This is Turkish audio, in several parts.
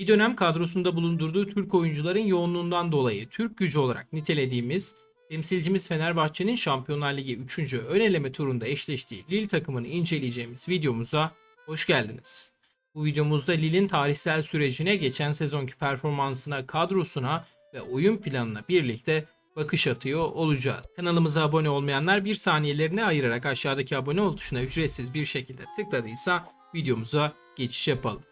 Bir dönem kadrosunda bulundurduğu Türk oyuncuların yoğunluğundan dolayı Türk gücü olarak nitelediğimiz temsilcimiz Fenerbahçe'nin Şampiyonlar Ligi 3. ön eleme turunda eşleştiği Lille takımını inceleyeceğimiz videomuza hoş geldiniz. Bu videomuzda Lille'in tarihsel sürecine, geçen sezonki performansına, kadrosuna ve oyun planına birlikte bakış atıyor olacağız. Kanalımıza abone olmayanlar bir saniyelerini ayırarak aşağıdaki abone ol tuşuna ücretsiz bir şekilde tıkladıysa videomuza geçiş yapalım.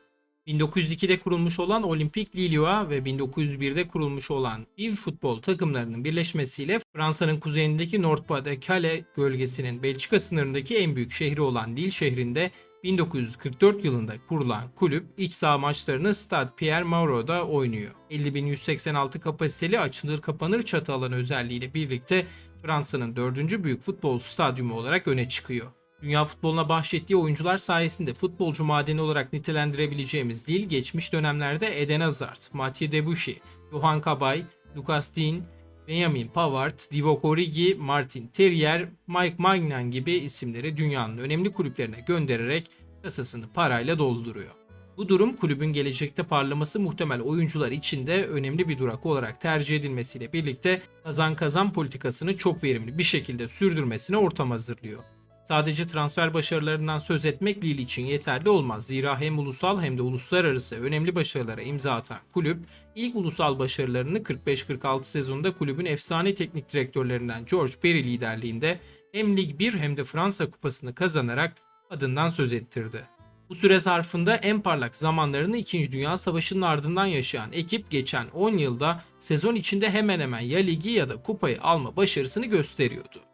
1902'de kurulmuş olan Olimpik Lillois ve 1901'de kurulmuş olan Liv futbol takımlarının birleşmesiyle Fransa'nın kuzeyindeki Nord-Pas-de-Calais gölgesinin Belçika sınırındaki en büyük şehri olan Lille şehrinde 1944 yılında kurulan kulüp iç saha maçlarını Stade Pierre Mauro'da oynuyor. 50.186 kapasiteli açılır kapanır çatı alanı özelliğiyle birlikte Fransa'nın dördüncü büyük futbol stadyumu olarak öne çıkıyor. Dünya futboluna bahşettiği oyuncular sayesinde futbolcu madeni olarak nitelendirebileceğimiz Lille geçmiş dönemlerde Eden Hazard, Mathieu Debuchy, Johan Cabay, Lucas Digne, Benjamin Pavard, Divock Origi, Martin Terrier, Mike Magnan gibi isimleri dünyanın önemli kulüplerine göndererek kasasını parayla dolduruyor. Bu durum kulübün gelecekte parlaması muhtemel oyuncular için de önemli bir durak olarak tercih edilmesiyle birlikte kazan kazan politikasını çok verimli bir şekilde sürdürmesine ortam hazırlıyor. Sadece transfer başarılarından söz etmek Lille için yeterli olmaz. Zira hem ulusal hem de uluslararası önemli başarılara imza atan kulüp ilk ulusal başarılarını 45-46 sezonunda kulübün efsane teknik direktörlerinden George Perry liderliğinde hem Lig 1 hem de Fransa kupasını kazanarak adından söz ettirdi. Bu süre zarfında en parlak zamanlarını 2. Dünya Savaşı'nın ardından yaşayan ekip geçen 10 yılda sezon içinde hemen hemen ya ligi ya da kupayı alma başarısını gösteriyordu.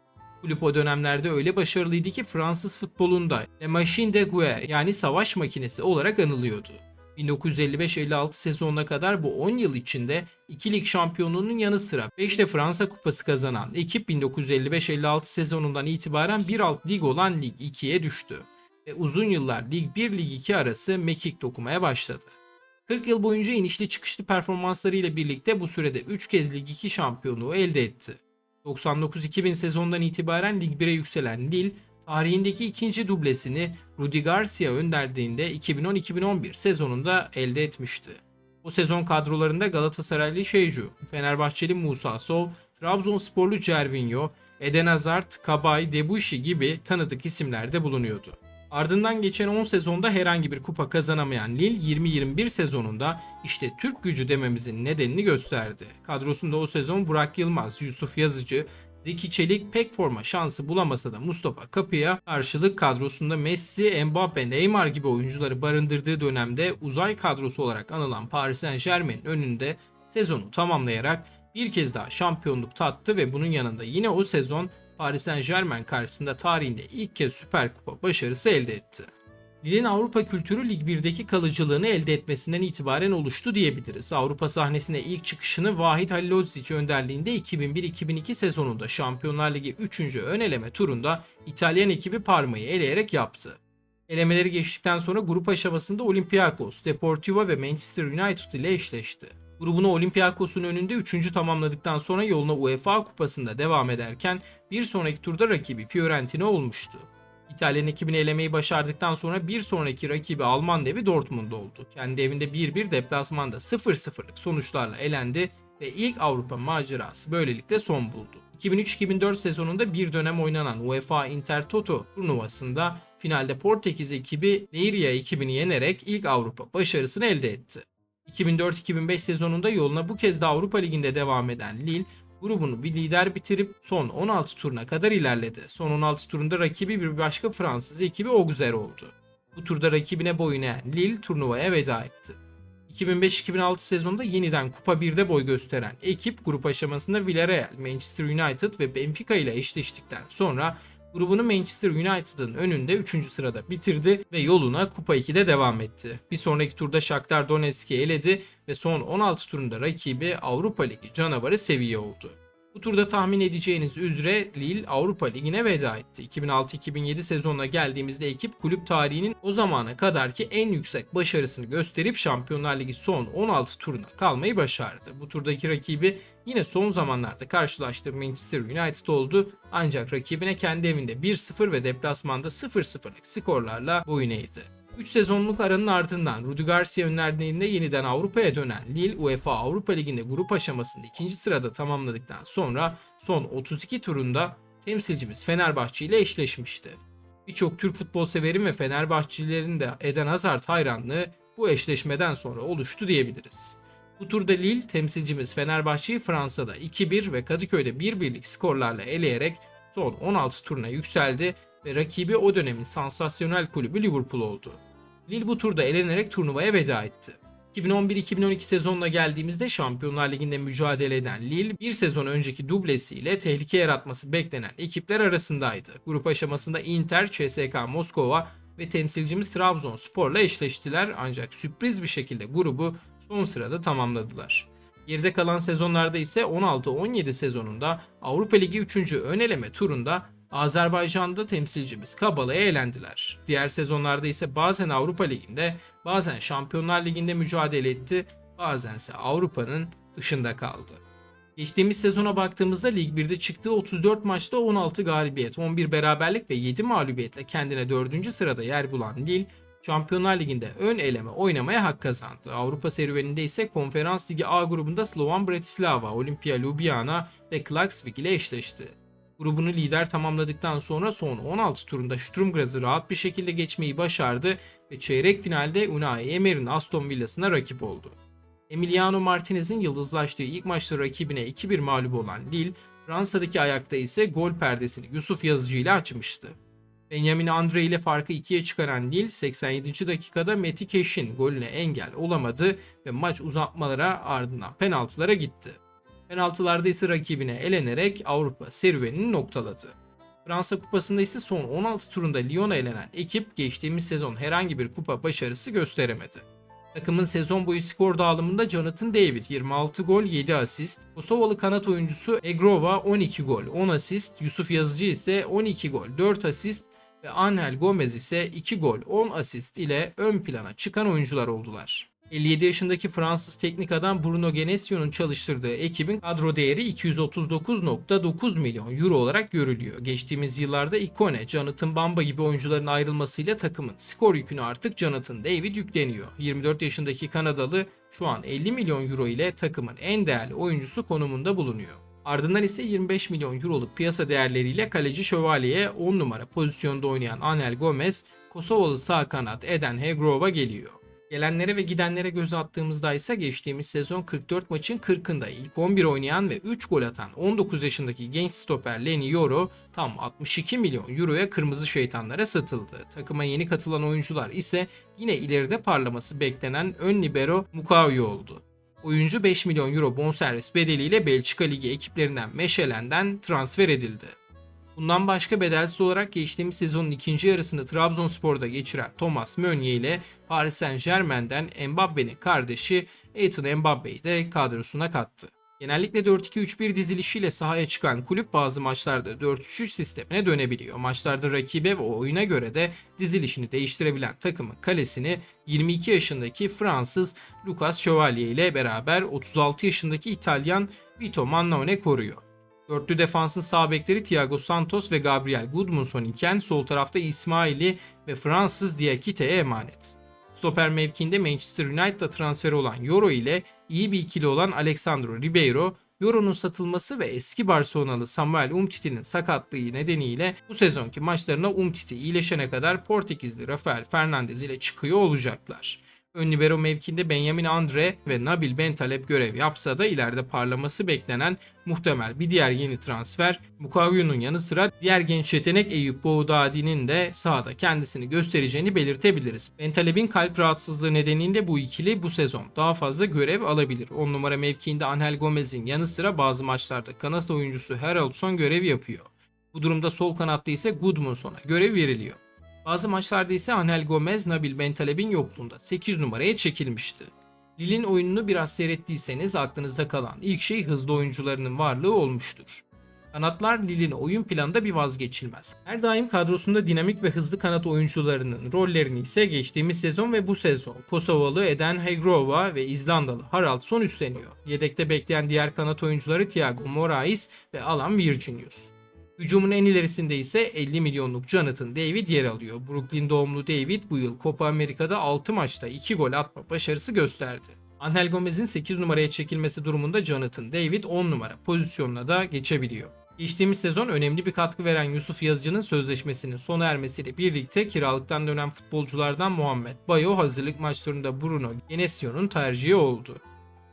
Kulüp o dönemlerde öyle başarılıydı ki Fransız futbolunda Le Machine de Guerre yani savaş makinesi olarak anılıyordu. 1955-56 sezonuna kadar bu 10 yıl içinde 2 lig şampiyonluğunun yanı sıra 5 de Fransa kupası kazanan ekip 1955-56 sezonundan itibaren bir alt lig olan Lig 2'ye düştü ve uzun yıllar Lig 1 Lig 2 arası mekik dokumaya başladı. 40 yıl boyunca inişli çıkışlı performanslarıyla birlikte bu sürede 3 kez Lig 2 şampiyonluğu elde etti. 99-2000 sezonundan itibaren Lig 1'e yükselen Lille, tarihindeki ikinci dublesini Rudi Garcia önderdiğinde 2010-2011 sezonunda elde etmişti. O sezon kadrolarında Galatasaraylı Şeycu, Fenerbahçeli Musa Sov, Trabzonsporlu Cervinho, Eden Hazard, Kabay, Debuchy gibi tanıdık isimler de bulunuyordu. Ardından geçen 10 sezonda herhangi bir kupa kazanamayan Lille 20-21 sezonunda işte Türk gücü dememizin nedenini gösterdi. Kadrosunda o sezon Burak Yılmaz, Yusuf Yazıcı, Zeki Çelik pek forma şansı bulamasa da Mustafa Kapı'ya karşılık kadrosunda Messi, Mbappe, Neymar gibi oyuncuları barındırdığı dönemde uzay kadrosu olarak anılan Paris Saint Germain'in önünde sezonu tamamlayarak bir kez daha şampiyonluk tattı ve bunun yanında yine o sezon Paris Saint Germain karşısında tarihinde ilk kez Süper Kupa başarısı elde etti. Lille'in Avrupa kültürü Lig 1'deki kalıcılığını elde etmesinden itibaren oluştu diyebiliriz. Avrupa sahnesine ilk çıkışını Vahit Halilodzic önderliğinde 2001-2002 sezonunda Şampiyonlar Ligi 3. ön eleme turunda İtalyan ekibi Parma'yı eleyerek yaptı. Elemeleri geçtikten sonra grup aşamasında Olympiakos, Deportivo ve Manchester United ile eşleşti. Grubunu Olympiakos'un önünde 3. tamamladıktan sonra yoluna UEFA kupasında devam ederken bir sonraki turda rakibi Fiorentina olmuştu. İtalyan ekibini elemeyi başardıktan sonra bir sonraki rakibi Alman devi Dortmund oldu. Kendi evinde 1-1 deplasmanda 0-0'lık sonuçlarla elendi ve ilk Avrupa macerası böylelikle son buldu. 2003-2004 sezonunda bir dönem oynanan UEFA Intertoto turnuvasında finalde Portekiz ekibi Leiria ekibini yenerek ilk Avrupa başarısını elde etti. 2004-2005 sezonunda yoluna bu kez de Avrupa Ligi'nde devam eden Lille, grubunu bir lider bitirip son 16 turuna kadar ilerledi. Son 16 turunda rakibi bir başka Fransız ekibi Auxerre oldu. Bu turda rakibine boyun eğen Lille turnuvaya veda etti. 2005-2006 sezonunda yeniden Kupa 1'de boy gösteren ekip grup aşamasında Villarreal, Manchester United ve Benfica ile eşleştikten sonra grubunu Manchester United'ın önünde 3. sırada bitirdi ve yoluna Kupa 2'de devam etti. Bir sonraki turda Shakhtar Donetsk'i eledi ve son 16 turunda rakibi Avrupa Ligi canavarı Sevilla oldu. Bu turda tahmin edeceğiniz üzere Lille Avrupa Ligi'ne veda etti. 2006-2007 sezonuna geldiğimizde ekip kulüp tarihinin o zamana kadarki en yüksek başarısını gösterip Şampiyonlar Ligi son 16 turuna kalmayı başardı. Bu turdaki rakibi yine son zamanlarda karşılaştığı Manchester United oldu ancak rakibine kendi evinde 1-0 ve deplasmanda 0-0'lık skorlarla boyun eğdi. 3 sezonluk aranın ardından Rudi Garcia önderliğinde yeniden Avrupa'ya dönen Lille, UEFA Avrupa Ligi'nde grup aşamasında ikinci sırada tamamladıktan sonra son 32 turunda temsilcimiz Fenerbahçe ile eşleşmişti. Birçok Türk futbol severin ve Fenerbahçelilerin de Eden Hazard hayranlığı bu eşleşmeden sonra oluştu diyebiliriz. Bu turda Lille temsilcimiz Fenerbahçe'yi Fransa'da 2-1 ve Kadıköy'de 1-1'lik skorlarla eleyerek son 16 turuna yükseldi ve rakibi o dönemin sansasyonel kulübü Liverpool oldu. Lille bu turda elenerek turnuvaya veda etti. 2011-2012 sezonuna geldiğimizde Şampiyonlar Ligi'nde mücadele eden Lille bir sezon önceki dublesiyle tehlike yaratması beklenen ekipler arasındaydı. Grup aşamasında Inter, CSKA Moskova ve temsilcimiz Trabzonspor'la eşleştiler ancak sürpriz bir şekilde grubu son sırada tamamladılar. Geride kalan sezonlarda ise 16-17 sezonunda Avrupa Ligi 3. ön eleme turunda Azerbaycan'da temsilcimiz Kabala'ya elendiler. Diğer sezonlarda ise bazen Avrupa Ligi'nde, bazen Şampiyonlar Ligi'nde mücadele etti, bazense Avrupa'nın dışında kaldı. Geçtiğimiz sezona baktığımızda Lig 1'de çıktığı 34 maçta 16 galibiyet, 11 beraberlik ve 7 mağlubiyetle kendine 4. sırada yer bulan Lille, Şampiyonlar Ligi'nde ön eleme oynamaya hak kazandı. Avrupa serüveninde ise Konferans Ligi A grubunda Slovan Bratislava, Olimpia Ljubljana ve Klaksvik ile eşleşti. Grubunu lider tamamladıktan sonra son 16 turunda Sturm Graz'ı rahat bir şekilde geçmeyi başardı ve çeyrek finalde Unai Emery'nin Aston Villa'sına rakip oldu. Emiliano Martinez'in yıldızlaştığı ilk maçta rakibine 2-1 mağlup olan Lille, Fransa'daki ayakta ise gol perdesini Yusuf Yazıcı ile açmıştı. Benjamin Andre ile farkı ikiye çıkaran Lille 87. dakikada Meti Keş'in golüne engel olamadı ve maç uzatmalara ardından penaltılara gitti. Penaltılarda ise rakibine elenerek Avrupa serüvenini noktaladı. Fransa Kupası'nda ise son 16 turunda Lyon'a elenen ekip geçtiğimiz sezon herhangi bir kupa başarısı gösteremedi. Takımın sezon boyu skor dağılımında Jonathan David 26 gol 7 asist, Kosovalı kanat oyuncusu Egrova 12 gol 10 asist, Yusuf Yazıcı ise 12 gol 4 asist ve Angel Gomez ise 2 gol 10 asist ile ön plana çıkan oyuncular oldular. 57 yaşındaki Fransız teknik adam Bruno Genesio'nun çalıştırdığı ekibin kadro değeri 239.9 milyon euro olarak görülüyor. Geçtiğimiz yıllarda Ikone, Jonathan Bamba gibi oyuncuların ayrılmasıyla takımın skor yükünü artık Jonathan David yükleniyor. 24 yaşındaki Kanadalı şu an 50 milyon euro ile takımın en değerli oyuncusu konumunda bulunuyor. Ardından ise 25 milyon euroluk piyasa değerleriyle kaleci Şövalye'ye 10 numara pozisyonda oynayan Anel Gomez, Kosovalı sağ kanat Eden Hegrova geliyor. Gelenlere ve gidenlere göz attığımızda ise geçtiğimiz sezon 44 maçın 40'ında ilk 11 oynayan ve 3 gol atan 19 yaşındaki genç stoper Leni Yoro tam 62 milyon euroya kırmızı şeytanlara satıldı. Takıma yeni katılan oyuncular ise yine ileride parlaması beklenen ön libero Mukavi oldu. Oyuncu 5 milyon euro bonservis bedeliyle Belçika Ligi ekiplerinden Meşelen'den transfer edildi. Bundan başka bedelsiz olarak geçtiğimiz sezonun ikinci yarısını Trabzonspor'da geçiren Thomas Meunier ile Paris Saint Germain'den Mbappe'nin kardeşi Ethan Mbappe'yi de kadrosuna kattı. Genellikle 4-2-3-1 dizilişiyle sahaya çıkan kulüp bazı maçlarda 4-3-3 sistemine dönebiliyor. Maçlarda rakibe ve oyuna göre de dizilişini değiştirebilen takımın kalesini 22 yaşındaki Fransız Lucas Chevalier ile beraber 36 yaşındaki İtalyan Vito Mannone koruyor. Dörtlü defansın sağ bekleri Thiago Santos ve Gabriel Gudmundsson iken sol tarafta İsmaili ve Fransız Diakite'ye emanet. Stoper mevkiinde Manchester United'a transfer olan Euro ile iyi bir ikili olan Alexandro Ribeiro, Euro'nun satılması ve eski Barcelonalı Samuel Umtiti'nin sakatlığı nedeniyle bu sezonki maçlarına Umtiti iyileşene kadar Portekizli Rafael Fernandez ile çıkıyor olacaklar. Ön libero mevkinde Benjamin Andre ve Nabil Bentaleb görev yapsa da ileride parlaması beklenen muhtemel bir diğer yeni transfer Mukavyu'nun yanı sıra diğer genç yetenek Eyüp Boğdadi'nin de sahada kendisini göstereceğini belirtebiliriz. Bentaleb'in kalp rahatsızlığı nedeniyle bu ikili bu sezon daha fazla görev alabilir. 10 numara mevkiinde Angel Gomez'in yanı sıra bazı maçlarda kanat oyuncusu Haraldson görev yapıyor. Bu durumda sol kanatta ise Gudmundsson'a görev veriliyor. Bazı maçlarda ise Angel Gomez, Nabil Bentaleb'in yokluğunda 8 numaraya çekilmişti. Lille'in oyununu biraz seyrettiyseniz aklınızda kalan ilk şey hızlı oyuncularının varlığı olmuştur. Kanatlar Lille'in oyun planında bir vazgeçilmez. Her daim kadrosunda dinamik ve hızlı kanat oyuncularının rollerini ise geçtiğimiz sezon ve bu sezon Kosovalı Eden Hegrova ve İzlandalı Haraldsson üstleniyor. Yedekte bekleyen diğer kanat oyuncuları Thiago Moraes ve Alan Virginius. Hücumun en ilerisinde ise 50 milyonluk Jonathan David yer alıyor. Brooklyn doğumlu David bu yıl Copa Amerika'da 6 maçta 2 gol atma başarısı gösterdi. Angel Gomez'in 8 numaraya çekilmesi durumunda Jonathan David 10 numara pozisyonuna da geçebiliyor. Geçtiğimiz sezon önemli bir katkı veren Yusuf Yazıcı'nın sözleşmesinin sona ermesiyle birlikte kiralıktan dönen futbolculardan Muhammed Bayo hazırlık maçlarında Bruno Genesio'nun tercihi oldu.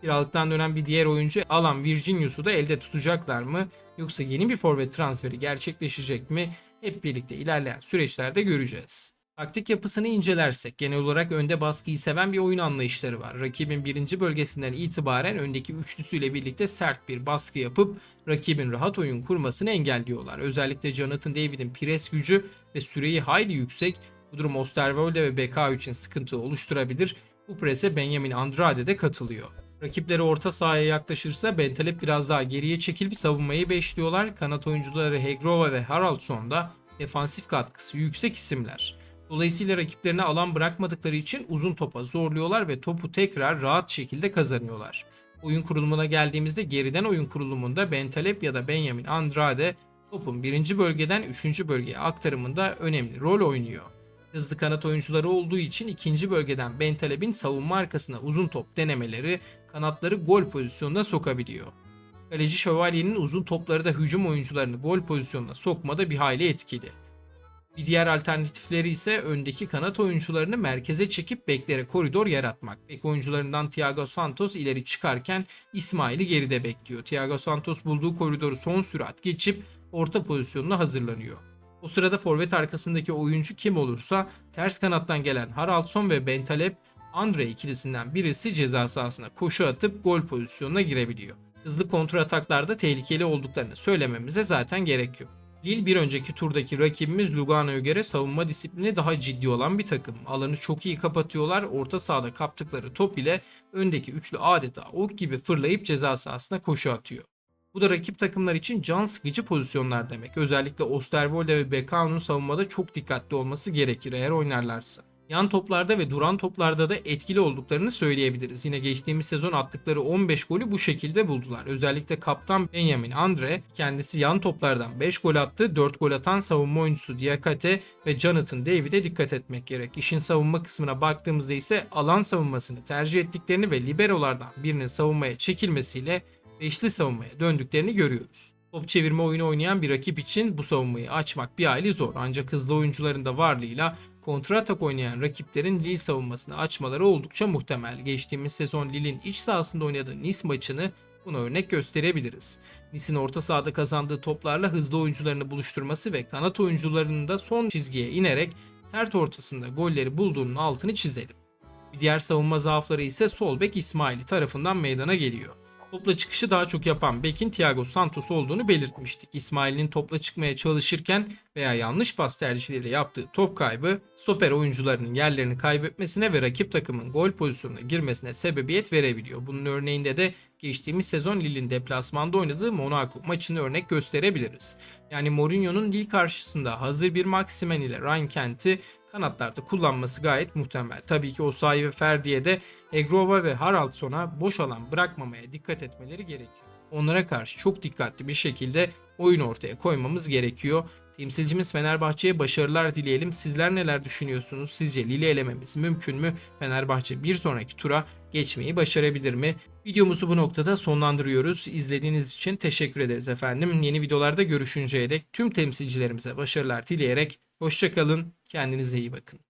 Kiralıktan dönen bir diğer oyuncu Alan Virginius'u da elde tutacaklar mı? Yoksa yeni bir forvet transferi gerçekleşecek mi? Hep birlikte ilerleyen süreçlerde göreceğiz. Taktik yapısını incelersek genel olarak önde baskıyı seven bir oyun anlayışları var. Rakibin birinci bölgesinden itibaren öndeki üçlüsüyle birlikte sert bir baskı yapıp rakibin rahat oyun kurmasını engelliyorlar. Özellikle Jonathan David'in pres gücü ve süreyi hayli yüksek. Bu durum Osterwolde ve BK için sıkıntı oluşturabilir. Bu prese Benjamin Andrade de katılıyor. Rakipleri orta sahaya yaklaşırsa Bentaleb biraz daha geriye çekilip savunmayı beşliyorlar. Kanat oyuncuları Hegrova ve Haraldsson da defansif katkısı yüksek isimler. Dolayısıyla rakiplerine alan bırakmadıkları için uzun topa zorluyorlar ve topu tekrar rahat şekilde kazanıyorlar. Oyun kurulumuna geldiğimizde geriden oyun kurulumunda Bentaleb ya da Benjamin Andrade topun birinci bölgeden üçüncü bölgeye aktarımında önemli rol oynuyor. Hızlı kanat oyuncuları olduğu için ikinci bölgeden Bentaleb'in savunma arkasına uzun top denemeleri kanatları gol pozisyonuna sokabiliyor. Kaleci Şövalye'nin uzun topları da hücum oyuncularını gol pozisyonuna sokmada bir hayli etkili. Bir diğer alternatifleri ise öndeki kanat oyuncularını merkeze çekip beklere koridor yaratmak. Bek oyuncularından Thiago Santos ileri çıkarken İsmail'i geride bekliyor. Thiago Santos bulduğu koridoru son sürat geçip orta pozisyonuna hazırlanıyor. O sırada forvet arkasındaki oyuncu kim olursa ters kanattan gelen Haraldsson ve Bentaleb Andre ikilisinden birisi ceza sahasına koşu atıp gol pozisyonuna girebiliyor. Hızlı kontra ataklarda tehlikeli olduklarını söylememize zaten gerek yok. Lille bir önceki turdaki rakibimiz Lugano'ya göre savunma disiplini daha ciddi olan bir takım. Alanı çok iyi kapatıyorlar. Orta sahada kaptıkları top ile öndeki üçlü adeta ok gibi fırlayıp ceza sahasına koşu atıyor. Bu da rakip takımlar için can sıkıcı pozisyonlar demek. Özellikle Osterwolde ve Bekao'nun savunmada çok dikkatli olması gerekir eğer oynarlarsa. Yan toplarda ve duran toplarda da etkili olduklarını söyleyebiliriz. Yine geçtiğimiz sezon attıkları 15 golü bu şekilde buldular. Özellikle kaptan Benjamin Andre kendisi yan toplardan 5 gol attı. 4 gol atan savunma oyuncusu Diakate ve Jonathan David'e dikkat etmek gerek. İşin savunma kısmına baktığımızda ise alan savunmasını tercih ettiklerini ve liberolardan birinin savunmaya çekilmesiyle beşli savunmaya döndüklerini görüyoruz. Top çevirme oyunu oynayan bir rakip için bu savunmayı açmak bir hayli zor. Ancak hızlı oyuncuların da varlığıyla kontra atak oynayan rakiplerin Lille savunmasını açmaları oldukça muhtemel. Geçtiğimiz sezon Lille'in iç sahasında oynadığı Nice maçını buna örnek gösterebiliriz. Nice'in orta sahada kazandığı toplarla hızlı oyuncularını buluşturması ve kanat oyuncularının da son çizgiye inerek sert ortasında golleri bulduğunun altını çizelim. Bir diğer savunma zaafları ise sol bek İsmaili tarafından meydana geliyor. Topla çıkışı daha çok yapan bekin Thiago Santos olduğunu belirtmiştik. İsmail'in topla çıkmaya çalışırken veya yanlış pas tercihleriyle yaptığı top kaybı stoper oyuncularının yerlerini kaybetmesine ve rakip takımın gol pozisyonuna girmesine sebebiyet verebiliyor. Bunun örneğinde de geçtiğimiz sezon Lille'in deplasmanda oynadığı Monaco maçını örnek gösterebiliriz. Yani Mourinho'nun Lille karşısında hazır bir Maximen ile Ryan Kent'i kanatlarda kullanması gayet muhtemel. Tabii ki Osayi ve Ferdi'ye de Egrova ve Haraldsson'a boş alan bırakmamaya dikkat etmeleri gerekiyor. Onlara karşı çok dikkatli bir şekilde oyun ortaya koymamız gerekiyor. Temsilcimiz Fenerbahçe'ye başarılar dileyelim. Sizler neler düşünüyorsunuz? Sizce Lille elememiz mümkün mü? Fenerbahçe bir sonraki tura geçmeyi başarabilir mi? Videomuzu bu noktada sonlandırıyoruz. İzlediğiniz için teşekkür ederiz efendim. Yeni videolarda görüşünceye dek tüm temsilcilerimize başarılar dileyerek hoşçakalın. Kendinize iyi bakın.